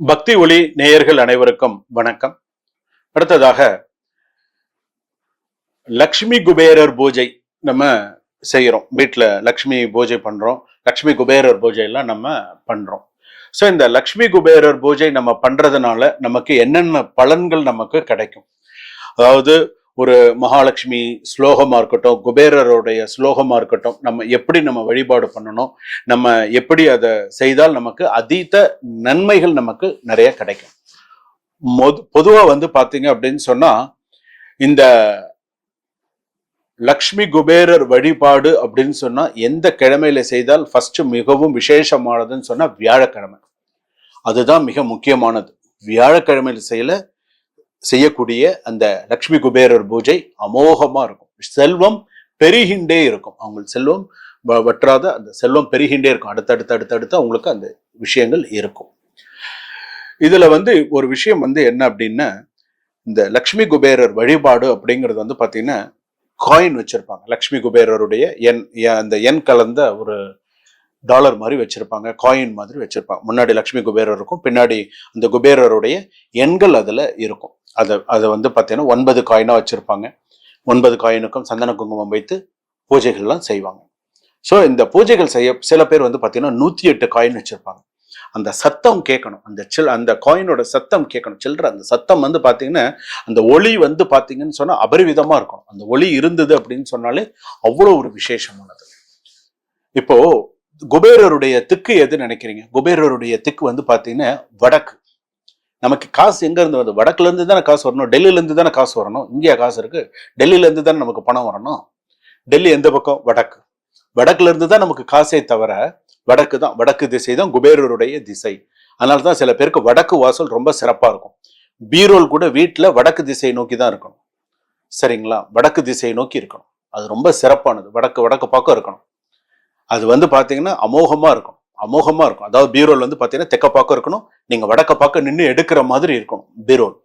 பக்தி ஒளி நேயர்கள் அனைவருக்கும் வணக்கம். அடுத்ததாக லக்ஷ்மி குபேரர் பூஜை நம்ம செய்கிறோம். வீட்டில் லக்ஷ்மி பூஜை பண்றோம். லக்ஷ்மி குபேரர் பூஜை எல்லாம் நம்ம பண்றோம். ஸோ இந்த லக்ஷ்மி குபேரர் பூஜை நம்ம பண்றதுனால நமக்கு என்னென்ன பலன்கள் நமக்கு கிடைக்கும்? அதாவது ஒரு மகாலட்சுமி ஸ்லோகமா இருக்கட்டும் குபேரருடைய ஸ்லோகமா இருக்கட்டும் நம்ம எப்படி நம்ம வழிபாடு பண்ணணும் நம்ம எப்படி அதை செய்தால் நமக்கு அதீத நன்மைகள் நமக்கு நிறைய கிடைக்கும். மொத பொதுவா வந்து பார்த்தீங்க அப்படின்னு சொன்னா இந்த லக்ஷ்மி குபேரர் வழிபாடு அப்படின்னு சொன்னா எந்த கிழமையில செய்தால் ஃபர்ஸ்ட் மிகவும் விசேஷமானதுன்னு சொன்னால் வியாழக்கிழமை. அதுதான் மிக முக்கியமானது. வியாழக்கிழமையில செய்யல செய்யக்கூடிய அந்த லக்ஷ்மி குபேரர் பூஜை அமோகமாக இருக்கும். செல்வம் பெருகின்றே இருக்கும். அவங்க செல்வம் வ- வற்றாத அந்த செல்வம் பெருகின்றே இருக்கும். அடுத்தடுத்து அடுத்தடுத்து அவங்களுக்கு அந்த விஷயங்கள் இருக்கும். இதில் வந்து ஒரு விஷயம் வந்து என்ன அப்படின்னா இந்த லக்ஷ்மி குபேரர் வழிபாடு அப்படிங்கிறது வந்து பார்த்தீங்கன்னா காயின் வச்சுருப்பாங்க. லக்ஷ்மி குபேரருடைய எண் அந்த எண் கலந்த ஒரு டாலர் மாதிரி வச்சுருப்பாங்க. காயின் மாதிரி வச்சுருப்பாங்க. முன்னாடி லக்ஷ்மி குபேரர் இருக்கும். பின்னாடி அந்த குபேரருடைய எண்கள் அதில் இருக்கும். அதை அதை வந்து பார்த்தீங்கன்னா ஒன்பது காயினாக வச்சுருப்பாங்க. ஒன்பது காயினுக்கும் சந்தன குங்குமம் வைத்து பூஜைகள்லாம் செய்வாங்க. ஸோ இந்த பூஜைகள் செய்ய சில பேர் வந்து பார்த்தீங்கன்னா நூற்றி எட்டு காயின் வச்சுருப்பாங்க. அந்த சத்தம் கேட்கணும். அந்த சில் அந்த காயினோட சத்தம் கேட்கணும். சில்லற அந்த சத்தம் வந்து பார்த்தீங்கன்னா அந்த ஒளி வந்து பார்த்தீங்கன்னு சொன்னால் அபரிவிதமாக இருக்கும் அந்த ஒளி இருந்தது அப்படின்னு சொன்னாலே அவ்வளோ ஒரு விசேஷமானது இப்போ குபேரருடைய திக்கு எது நினைக்கிறீங்க? குபேரருடைய திக்கு வந்து பார்த்தீங்கன்னா வடக்கு. நமக்கு காசு எங்கேருந்து வருது? வடக்குலேருந்து தானே காசு வரணும்? டெல்லியிலேருந்து தானே காசு வரணும்? இங்கேயா காசு இருக்குது டெல்லியிலேருந்து தானே நமக்கு பணம் வரணும்? டெல்லி எந்த பக்கம்? வடக்கு. வடக்குலேருந்து தான் நமக்கு காசே தவிர வடக்கு தான். வடக்கு திசை தான் குபேரருடைய திசை. அதனால தான் சில பேருக்கு வடக்கு வாசல் ரொம்ப சிறப்பாக இருக்கும். பீரோல் கூட வீட்டில் வடக்கு திசையை நோக்கி தான் இருக்கணும். சரிங்களா? வடக்கு திசையை நோக்கி இருக்கணும். அது ரொம்ப சிறப்பானது. வடக்கு வடக்கு பக்கம் இருக்கணும். அது வந்து பார்த்தீங்கன்னா அமோகமாக இருக்கும் அமோகமாக இருக்கும். அதாவது பீரோல் வந்து பார்த்தீங்கன்னா தெக்க பக்கம் இருக்கணும் நீங்கள் வடக்க பக்கம் நின்று எடுக்கிற மாதிரி இருக்கணும் பீரோல்.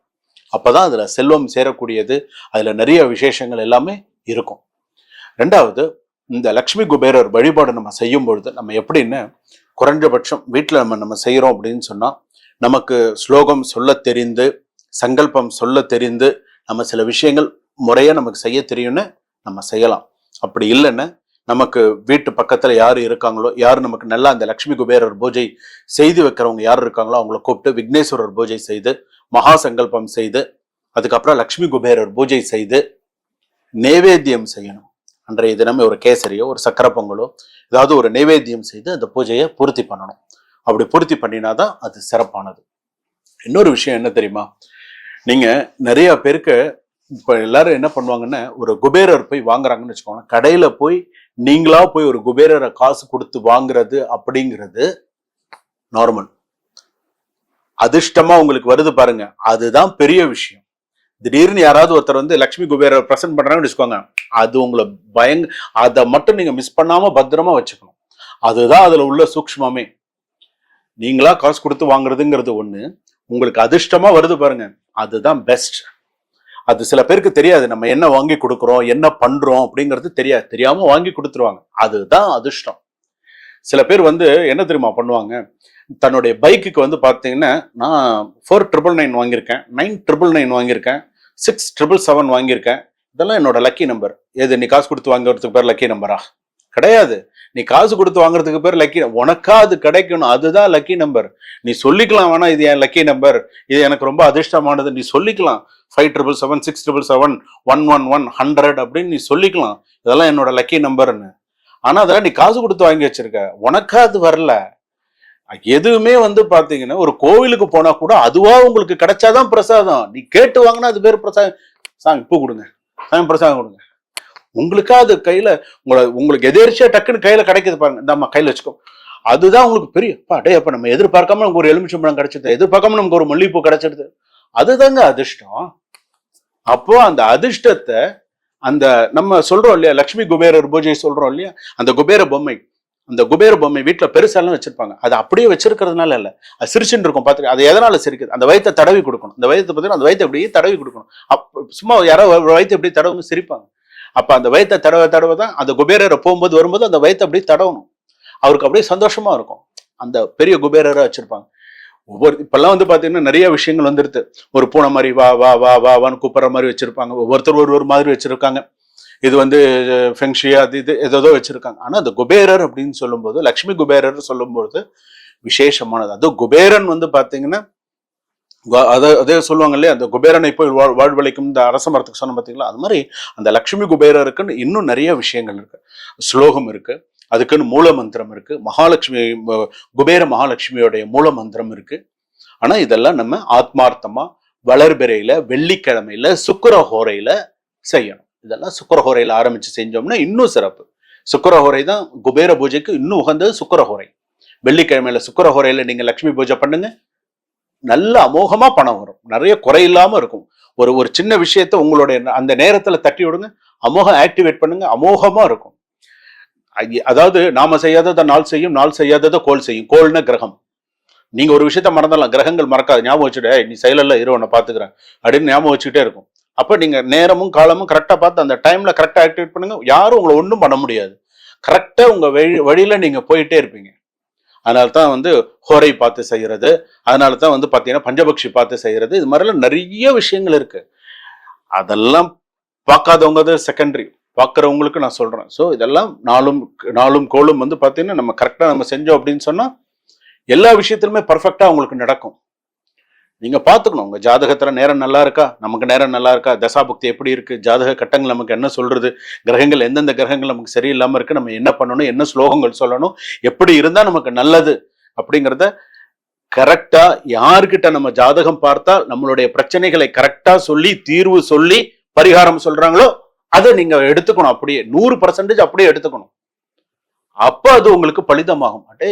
அப்பதான் அதில் செல்வம் சேரக்கூடியது அதில் நிறைய விசேஷங்கள் எல்லாமே இருக்கும். ரெண்டாவது இந்த லக்ஷ்மி குபேரர் வழிபாடு நம்ம செய்யும் பொழுது நம்ம எப்படின்னு குறைஞ்சபட்சம் வீட்டில் நம்ம நம்ம செய்கிறோம் அப்படின்னு சொன்னால் நமக்கு ஸ்லோகம் சொல்ல தெரிந்து சங்கல்பம் சொல்ல தெரிந்து நம்ம சில விஷயங்கள் முறையாக நமக்கு செய்ய தெரியும்னு நம்ம செய்யலாம். அப்படி இல்லைன்னு நமக்கு வீட்டு பக்கத்தில் யார் இருக்காங்களோ யார் நமக்கு நல்லா அந்த லக்ஷ்மி குபேரர் பூஜை செய்து வைக்கிறவங்க யார் இருக்காங்களோ அவங்கள கூப்பிட்டு விக்னேஸ்வரர் பூஜை செய்து மகா சங்கல்பம் செய்து அதுக்கப்புறம் லக்ஷ்மி குபேரர் பூஜை செய்து நைவேத்தியம் செய்யணும். அன்றைய தினமே ஒரு கேசரியோ ஒரு சக்கரை பொங்கலோ ஏதாவது ஒரு நைவேத்தியம் செய்து அந்த பூஜையை பூர்த்தி பண்ணணும். அப்படி பூர்த்தி பண்ணினாதான் அது சிறப்பானது. இன்னொரு விஷயம் என்ன தெரியுமா? நீங்க நிறைய பேருக்கு இப்போ எல்லாரும் என்ன பண்ணுவாங்கன்னா ஒரு குபேரர் போய் வாங்குறாங்கன்னு வச்சுக்கோங்க கடையில் போய் நீங்களா போய் ஒரு குபேரரை காசு கொடுத்து வாங்குறது அப்படிங்கிறது நார்மல் அதிர்ஷ்டமா உங்களுக்கு வருது பாருங்க. அதுதான் பெரிய விஷயம். திடீர்னு யாராவது ஒருத்தர் வந்து லக்ஷ்மி குபேரர் பிரசன்ட் பண்றாங்கன்னு வச்சுக்கோங்க. அது உங்களை பயங்க அதை மட்டும் நீங்க மிஸ் பண்ணாம பத்திரமா வச்சுக்கணும். அதுதான் அதுல உள்ள சூக்ஷ்மமே. நீங்களா காசு கொடுத்து வாங்குறதுங்கிறது ஒண்ணு. உங்களுக்கு அதிர்ஷ்டமா வருது பாருங்க. அதுதான் பெஸ்ட் அது சில பேருக்கு தெரியாது. நம்ம என்ன வாங்கி கொடுக்குறோம் என்ன பண்றோம் அப்படிங்கிறது தெரியாது. தெரியாம வாங்கி கொடுத்துருவாங்க. அதுதான் அதிர்ஷ்டம். சில பேர் வந்து என்ன தெரியுமா பண்ணுவாங்க? தன்னுடைய பைக்குக்கு வந்து பார்த்தீங்கன்னா நான் ஃபோர் ட்ரிபிள் நைன் வாங்கியிருக்கேன் நைன் ட்ரிபிள் நைன் வாங்கியிருக்கேன் சிக்ஸ் ட்ரிபிள் செவன் வாங்கியிருக்கேன். இதெல்லாம் என்னோட லக்கி நம்பர் எது நீ காசு கொடுத்து வாங்குறதுக்கு பேர் லக்கி நம்பரா கிடையாது. நீ காசு கொடுத்து வாங்குறதுக்கு பேர் லக்கி உனக்கா அது கிடைக்கணும் அதுதான் லக்கி நம்பர் நீ சொல்லிக்கலாம் வேணா இது என் லக்கி நம்பர் இது எனக்கு ரொம்ப அதிர்ஷ்டமானது. நீ சொல்லிக்கலாம். Five triple seven six triple seven one one one hundred அப்படின்னு நீ சொல்லிக்கலாம். இதெல்லாம் என்னோட லக்கி நம்பர்னு ஆனா அதெல்லாம் நீ காசு கொடுத்து வாங்கி வச்சிருக்க. உனக்கா அது வரல. எதுவுமே வந்து பாத்தீங்கன்னா ஒரு கோவிலுக்கு போனா கூட அதுவா உங்களுக்கு கிடைச்சாதான் பிரசாதம். நீ கேட்டு வாங்கினா அது பேர் பிரசாதம். சாங் பூ கொடுங்க. சாங் பிரசாதம் கொடுங்க. உங்களுக்கா அது கையில உங்களை உங்களுக்கு எதிர்ச்சியா டக்குன்னு கையில கிடைக்குது பாருங்க. நம்ம கையில வச்சுக்கோ. அதுதான் உங்களுக்கு பெரிய அப்பா அப்ப நம்ம எதிர்பார்க்காம நமக்கு ஒரு எலுமிச்சம்பழம் கிடைச்சது எதிர்பார்க்காம நமக்கு ஒரு மல்லிகைப்பூ கிடைச்சிடுது அதுதாங்க அதிர்ஷ்டம். அப்போ அந்த அதிர்ஷ்டத்தை அந்த நம்ம சொல்றோம் இல்லையா லக்ஷ்மி குபேரர் பூஜை சொல்றோம் இல்லையா அந்த குபேர பொம்மை அந்த குபேர பொம்மை வீட்டில் பெருசாலாம் வச்சிருப்பாங்க. அது அப்படியே வச்சிருக்கிறதுனால இல்லை. அது சிரிச்சுட்டு இருக்கும் பார்த்துக்க. அது எதனால சிரிக்குது? அந்த வயித்தை தடவி கொடுக்கணும். அந்த வயத்தை பார்த்தீங்கன்னா அந்த வயத்தை அப்படியே தடவி கொடுக்கணும். அப்ப சும்மா யாரோ ஒரு எப்படி அப்படியே தடவுங்க சிரிப்பாங்க. அப்ப அந்த வயத்தை தடவ தடவை தான் அந்த குபேரரை போகும்போது வரும்போது அந்த வயத்தை அப்படியே தடவணும். அவருக்கு அப்படியே சந்தோஷமா இருக்கும். அந்த பெரிய குபேரரை வச்சிருப்பாங்க. ஒவ்வொரு இப்பெல்லாம் வந்து பாத்தீங்கன்னா நிறைய விஷயங்கள் வந்துருது ஒரு பூனை மாதிரி வா வா வா வா வான்னு கூப்பிடுற மாதிரி வச்சிருப்பாங்க. ஒவ்வொருத்தர் ஒரு ஒரு மாதிரி வச்சிருக்காங்க. இது வந்து ஃபெங்ஷியா அது இது ஏதோ வச்சிருக்காங்க. ஆனா அந்த குபேரர் அப்படின்னு சொல்லும்போது லக்ஷ்மி குபேரர் சொல்லும்போது விசேஷமானது. அது குபேரன் வந்து பாத்தீங்கன்னா அதை அதே சொல்லுவாங்க இல்லையா அந்த குபேரனை போய் வாழ் வாழ்வழைக்கும் இந்த அரச மரத்துக்கு சொன்ன பார்த்தீங்களா அது மாதிரி அந்த லக்ஷ்மி குபேரருக்குன்னு இன்னும் நிறைய விஷயங்கள் இருக்கு. ஸ்லோகம் இருக்கு. அதுக்குன்னு மூல மந்திரம் இருக்கு. மகாலட்சுமி குபேர மகாலட்சுமியோடைய மூல மந்திரம் இருக்கு. ஆனா இதெல்லாம் நம்ம ஆத்மார்த்தமா வளர்பிறையில வெள்ளிக்கிழமையில சுக்கரஹோரையில செய்யணும். இதெல்லாம் சுக்கரஹோரையில ஆரம்பிச்சு செஞ்சோம்னா இன்னும் சிறப்பு. சுக்கரஹோரை தான் குபேர பூஜைக்கு இன்னும் உகந்தது சுக்கரஹோரை. வெள்ளிக்கிழமையில சுக்கரஹோரையில நீங்க லட்சுமி பூஜை பண்ணுங்க. நல்ல அமோகமா பணம் வரும். நிறைய குறையில்லாம இருக்கும். ஒரு ஒரு சின்ன விஷயத்த உங்களுடைய அந்த நேரத்துல தட்டி விடுங்க அமோகம் ஆக்டிவேட் பண்ணுங்க அமோகமா இருக்கும். அதாவது நாம செய்யாததை நாள் செய்யும் நாள் செய்யாததை கோல் செய்யும். கோல்னா கிரகம். நீங்க ஒரு விஷயத்த மறந்துடலாம். கிரகங்கள் மறக்காது. ஞாபகம் வச்சுட்டு நீ செயலில் இரு உன்னை பாத்துக்கிறேன் அப்படின்னு ஞாபகம் வச்சுக்கிட்டே இருக்கும். அப்ப நீங்க நேரமும் காலமும் கரெக்டா பார்த்து அந்த டைம்ல கரெக்டா ஆக்டிவேட் பண்ணுங்க. யாரும் உங்களை ஒன்றும் பண்ண முடியாது. கரெக்டா உங்க வழி வழியில நீங்க போயிட்டே இருப்பீங்க. அதனால தான் வந்து ஹோரை பார்த்து செய்கிறது அதனால தான் வந்து பார்த்தீங்கன்னா பஞ்சபக்ஷி பார்த்து செய்கிறது இது மாதிரிலாம் நிறைய விஷயங்கள் இருக்குது அதெல்லாம் பார்க்காதவங்க தான் செகண்டரி பார்க்குறவங்களுக்கு நான் சொல்கிறேன் ஸோ இதெல்லாம் நாளும் நாளும் கோளும் வந்து பார்த்தீங்கன்னா நம்ம கரெக்டாக நம்ம செஞ்சோம் அப்படின்னு சொன்னால் எல்லா விஷயத்திலுமே பர்ஃபெக்டாக அவங்களுக்கு நடக்கும். நீங்கள் பார்த்துக்கணும் உங்கள் ஜாதகத்தில் நேரம் நல்லா இருக்கா? நமக்கு நேரம் நல்லா இருக்கா? தசாபக்தி எப்படி இருக்குது ஜாதக கட்டங்கள் நமக்கு என்ன சொல்கிறது கிரகங்கள் எந்தெந்த கிரகங்கள் நமக்கு சரியில்லாமல் இருக்கு? நம்ம என்ன பண்ணணும்? என்ன ஸ்லோகங்கள் சொல்லணும்? எப்படி இருந்தால் நமக்கு நல்லது? அப்படிங்கிறத கரெக்டாக யார்கிட்ட நம்ம ஜாதகம் பார்த்தா நம்மளுடைய பிரச்சனைகளை கரெக்டாக சொல்லி தீர்வு சொல்லி பரிகாரம் சொல்கிறாங்களோ அதை நீங்கள் எடுத்துக்கணும். அப்படியே நூறு பர்சன்டேஜ் அப்படியே எடுத்துக்கணும். அப்போ அது உங்களுக்கு பலிதமாகும். அடே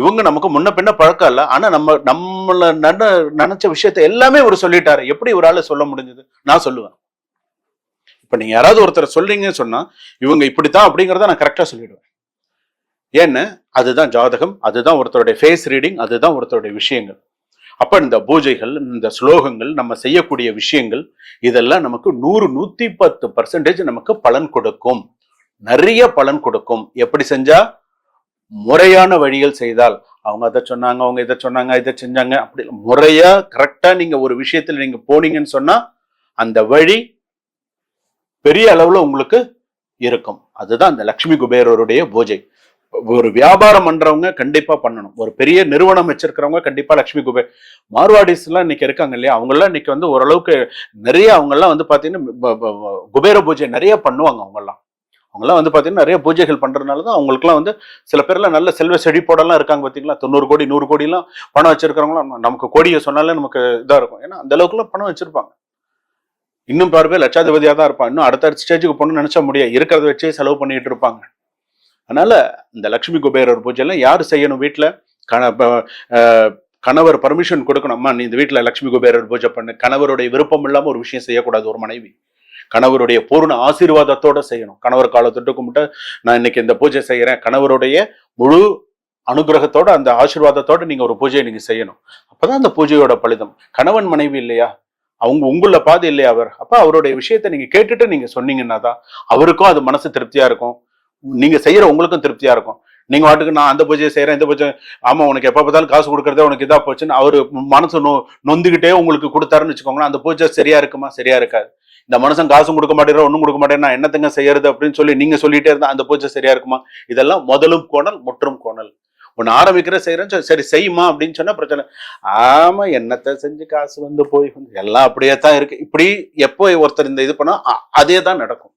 இவங்க நமக்கு முன்ன பின்ன பழக்கம் இல்லை. ஆனால் நம்ம நம்மளை நட நினைச்ச விஷயத்த எல்லாமே இவர் சொல்லிட்டாரு. எப்படி இவரால் சொல்ல முடிஞ்சது? நான் சொல்லுவேன். இப்போ நீங்கள் யாராவது ஒருத்தர் சொல்றீங்கன்னு சொன்னால் இவங்க இப்படித்தான் அப்படிங்கிறத நான் கரெக்டாக சொல்லிடுவேன். ஏன்னு அதுதான் ஜாதகம் அதுதான் ஒருத்தருடைய ஃபேஸ் ரீடிங் அதுதான் ஒருத்தருடைய விஷயங்கள். அப்போ இந்த பூஜைகள் இந்த ஸ்லோகங்கள் நம்ம செய்யக்கூடிய விஷயங்கள் இதெல்லாம் நமக்கு நூறு நூற்றி பத்து பர்சன்டேஜ் நமக்கு பலன் கொடுக்கும். நிறைய பலன் கொடுக்கும். எப்படி செஞ்சா? முறையான வழிகள் செய்தால். அவங்க அதை சொன்னாங்க அவங்க இதை சொன்னாங்க இதை செஞ்சாங்க அப்படி முறையா கரெக்டா நீங்க ஒரு விஷயத்துல நீங்க போனீங்கன்னு சொன்னா அந்த வழி பெரிய அளவுல உங்களுக்கு இருக்கும். அதுதான் அந்த லக்ஷ்மி குபேரருடைய பூஜை. ஒரு வியாபாரம் பண்றவங்க கண்டிப்பா பண்ணணும். ஒரு பெரிய நிறுவனம் வச்சிருக்கிறவங்க கண்டிப்பா லக்ஷ்மி குபேர் மார்வாடிஸ் எல்லாம் இன்னைக்கு இருக்காங்க இல்லையா? அவங்க எல்லாம் இன்னைக்கு வந்து ஓரளவுக்கு நிறைய அவங்க எல்லாம் வந்து பாத்தீங்கன்னா குபேர பூஜை நிறைய பண்ணுவாங்க அவங்க எல்லாம் அவங்கெல்லாம் வந்து பார்த்தீங்கன்னா நிறைய பூஜைகள் பண்ணுறதுனால தான் அவங்களுக்குலாம் வந்து சில பேர்லாம் நல்ல செல்வ செழிப்போடலாம் இருக்காங்க பார்த்தீங்களா தொண்ணூறு கோடி நூறு கோடிலாம் பணம் வச்சிருக்கிறவங்களாம் நமக்கு கோடியை சொன்னாலே நமக்கு இதாக இருக்கும். ஏன்னா அந்த அளவுக்குலாம் பணம் வச்சிருப்பாங்க. இன்னும் பாரு பேர் தான் இருப்பான். இன்னும் அடுத்த ஸ்டேஜுக்கு போகணும்னு நினைச்சா முடியாது. இருக்கிறத வச்சே செலவு பண்ணிட்டு இருப்பாங்க. அதனால இந்த லக்ஷ்மி குபேரர் பூஜைலாம் யார் செய்யணும் வீட்டில் கண ப- கணவர் பர்மிஷன் கொடுக்கணும் அம்மா நீ இந்த வீட்டில் லக்ஷ்மி குபேரர் பூஜை பண்ணு. கணவருடைய விருப்பம் இல்லாமல் ஒரு விஷயம் செய்யக்கூடாது ஒரு மனைவி. கணவருடைய பூர்ண ஆசீர்வாதத்தோட செய்யணும். கணவர் காலத்தொட்டு கும்பிட்டு நான் இன்னைக்கு இந்த பூஜை செய்யறேன். கணவருடைய முழு அனுகிரகத்தோட அந்த ஆசீர்வாதத்தோட நீங்க ஒரு பூஜையை நீங்க செய்யணும். அப்பதான் அந்த பூஜையோட பலிதம். கணவன் மனைவி இல்லையா? அவங்க உங்கள பாதி இல்லையா அவர்? அப்ப அவருடைய விஷயத்தை நீங்க கேட்டுட்டு நீங்க சொன்னீங்கன்னா தான் அவருக்கும் அது மனசு திருப்தியா இருக்கும். நீங்க செய்யற உங்களுக்கும் திருப்தியா இருக்கும். நீங்க வாட்டுக்கு நான் அந்த பூஜையை செய்யறேன் இந்த பூஜை ஆமா உனக்கு எப்ப பார்த்தாலும் காசு கொடுக்கறதே உனக்கு இதா போச்சுன்னு அவரு மனசு நொ நொந்துகிட்டே உங்களுக்கு கொடுத்தாருன்னு வச்சுக்கோங்களேன் அந்த பூஜை சரியா இருக்குமா? சரியா இருக்காது. இந்த மனுஷன் காசும் கொடுக்க மாட்டேங்கிறோம் ஒன்றும் கொடுக்க மாட்டேன் நான் என்னத்தங்க செய்யறது அப்படின்னு சொல்லி நீங்க சொல்லிட்டே இருந்தா அந்த பூஜை சரியா இருக்குமா? இதெல்லாம் முதலும் கோணல் முற்றும் கோணல். ஒன்று ஆரம்பிக்கிற செய்யறேன் சரி, செய்யுமா அப்படின்னு சொன்னா பிரச்சனை ஆமா என்னத்தை செஞ்சு காசு வந்து போய் வந்து எல்லாம் அப்படியே தான் இருக்கு. இப்படி எப்போ ஒருத்தர் இந்த இது பண்ணா அதே தான் நடக்கும்.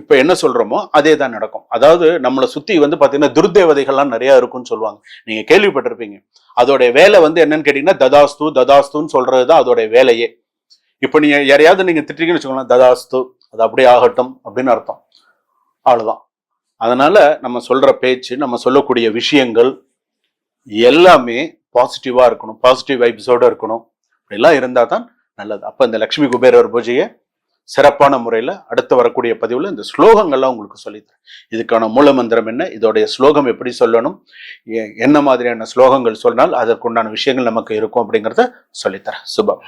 இப்ப என்ன சொல்றோமோ அதே தான் நடக்கும். அதாவது நம்மளை சுத்தி வந்து பாத்தீங்கன்னா துர்தேவதைகள்லாம் நிறைய இருக்கும்னு சொல்லுவாங்க. நீங்க கேள்விப்பட்டிருப்பீங்க. அதோடைய வேலை வந்து என்னன்னு கேட்டீங்கன்னா ததாஸ்து ததாஸ்துன்னு சொல்றதுதான் அதோடைய வேலையே. இப்போ நீங்கள் யாரையாவது நீங்கள் திட்டுறீங்கன்னு வச்சுக்கோங்களேன் ததாஸ்து அது அப்படியே ஆகட்டும் அப்படின்னு அர்த்தம். அவ்வளோதான் அதனால் நம்ம சொல்கிற பேச்சு நம்ம சொல்லக்கூடிய விஷயங்கள் எல்லாமே பாசிட்டிவாக இருக்கணும். பாசிட்டிவ் வைப்ஸோட இருக்கணும். இப்படிலாம் இருந்தால் தான் நல்லது. அப்போ இந்த லக்ஷ்மி குபேரவர் பூஜையை சிறப்பான முறையில் அடுத்து வரக்கூடிய பதிவில் இந்த ஸ்லோகங்கள்லாம் உங்களுக்கு சொல்லித்தரேன். இதுக்கான மூல மந்திரம் என்ன? இதோடைய ஸ்லோகம் எப்படி சொல்லணும்? என்ன மாதிரியான ஸ்லோகங்கள் சொன்னால் அதற்குண்டான விஷயங்கள் நமக்கு இருக்கும் அப்படிங்கிறத சொல்லித்தரேன். சுபம்.